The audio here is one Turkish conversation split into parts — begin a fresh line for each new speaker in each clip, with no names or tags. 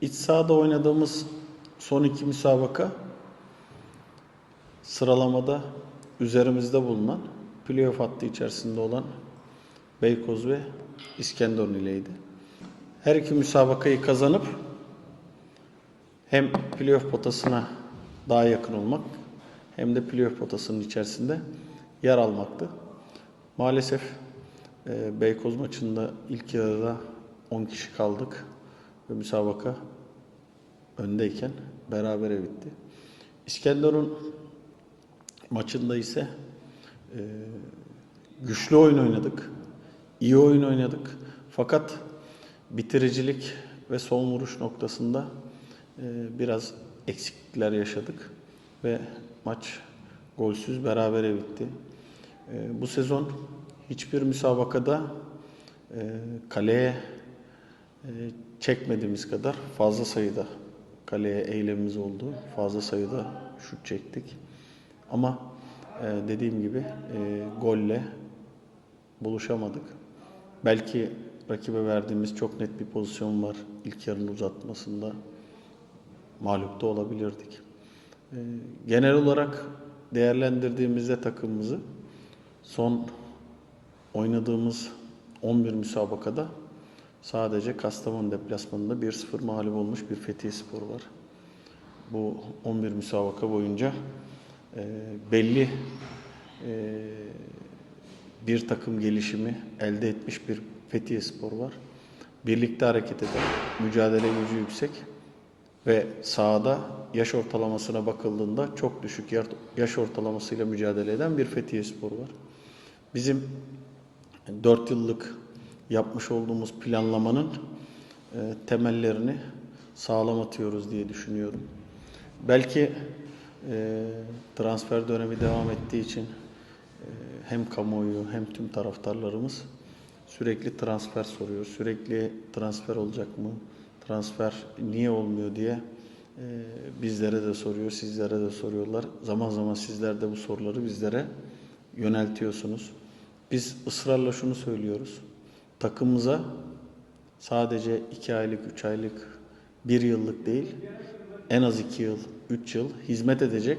İç sahada oynadığımız son iki müsabaka sıralamada üzerimizde bulunan playoff hattı içerisinde olan Beykoz ve İskenderun ileydi. Her iki müsabakayı kazanıp hem playoff potasına daha yakın olmak hem de playoff potasının içerisinde yer almaktı. Maalesef e, Beykoz maçında ilk yarıda 10 kişi kaldık ve müsabaka öndeyken berabere bitti. İskenderun maçında ise e, güçlü oyun oynadık. iyi oyun oynadık. Fakat bitiricilik ve son vuruş noktasında e, biraz eksiklikler yaşadık ve maç golsüz berabere bitti. E, bu sezon hiçbir müsabakada e, kaleye e, çekmediğimiz kadar fazla sayıda kaleye eylemimiz oldu. Fazla sayıda şut çektik. Ama e, dediğim gibi e, golle buluşamadık. Belki rakibe verdiğimiz çok net bir pozisyon var. İlk yarının uzatmasında mağlup da olabilirdik. E, genel olarak değerlendirdiğimizde takımımızı son oynadığımız 11 müsabakada sadece Kastamonu deplasmanında 1-0 mağlup olmuş bir Fethiye Spor var. Bu 11 müsabaka boyunca e, belli e, bir takım gelişimi elde etmiş bir Fethiye Spor var. Birlikte hareket eden, mücadele gücü yüksek ve sahada yaş ortalamasına bakıldığında çok düşük yaş- ortalamasıyla mücadele eden bir Fethiye Spor var. Bizim 4 yıllık yapmış olduğumuz planlamanın e, temellerini sağlam atıyoruz diye düşünüyorum. Belki e, transfer dönemi devam ettiği için e, hem kamuoyu hem tüm taraftarlarımız sürekli transfer soruyor. Sürekli transfer olacak mı? Transfer niye olmuyor diye bizlere de soruyor, sizlere de soruyorlar. Zaman zaman sizler de bu soruları bizlere yöneltiyorsunuz. Biz ısrarla şunu söylüyoruz. Takımımıza sadece 2 aylık, 3 aylık, 1 yıllık değil, en az 2 yıl, 3 yıl hizmet edecek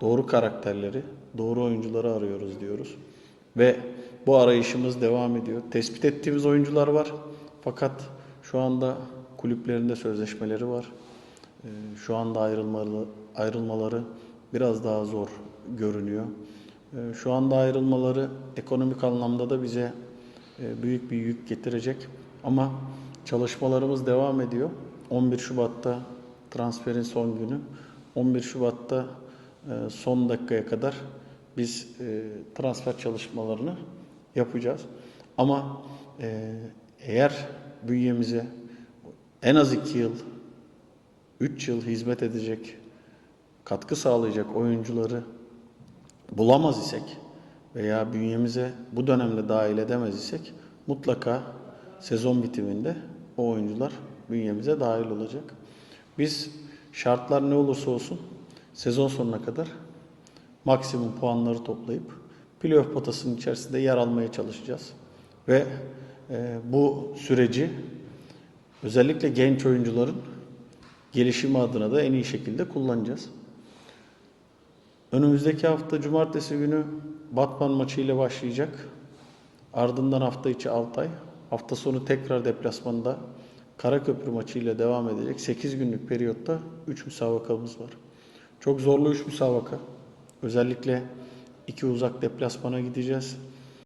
doğru karakterleri, doğru oyuncuları arıyoruz diyoruz. Ve bu arayışımız devam ediyor. Tespit ettiğimiz oyuncular var. Fakat şu anda kulüplerinde sözleşmeleri var. Ee, Şu anda ayrılmalı, ayrılmaları biraz daha zor görünüyor. Ee, Şu anda ayrılmaları ekonomik anlamda da bize büyük bir yük getirecek. Ama çalışmalarımız devam ediyor. 11 Şubat'ta transferin son günü. 11 Şubat'ta e, son dakikaya kadar biz e, transfer çalışmalarını yapacağız. Ama e, eğer bünyemize en az 2 yıl 3 yıl hizmet edecek, katkı sağlayacak oyuncuları bulamaz isek veya bünyemize bu dönemde dahil edemez isek mutlaka sezon bitiminde o oyuncular bünyemize dahil olacak. Biz şartlar ne olursa olsun sezon sonuna kadar maksimum puanları toplayıp playoff potasının içerisinde yer almaya çalışacağız. Ve e, bu süreci özellikle genç oyuncuların gelişimi adına da en iyi şekilde kullanacağız. Önümüzdeki hafta cumartesi günü Batman maçı ile başlayacak. Ardından hafta içi Altay. Hafta sonu tekrar deplasmanda Karaköprü maçı ile devam edecek. 8 günlük periyotta 3 müsabakamız var. Çok zorlu 3 müsabaka. Özellikle iki uzak deplasmana gideceğiz.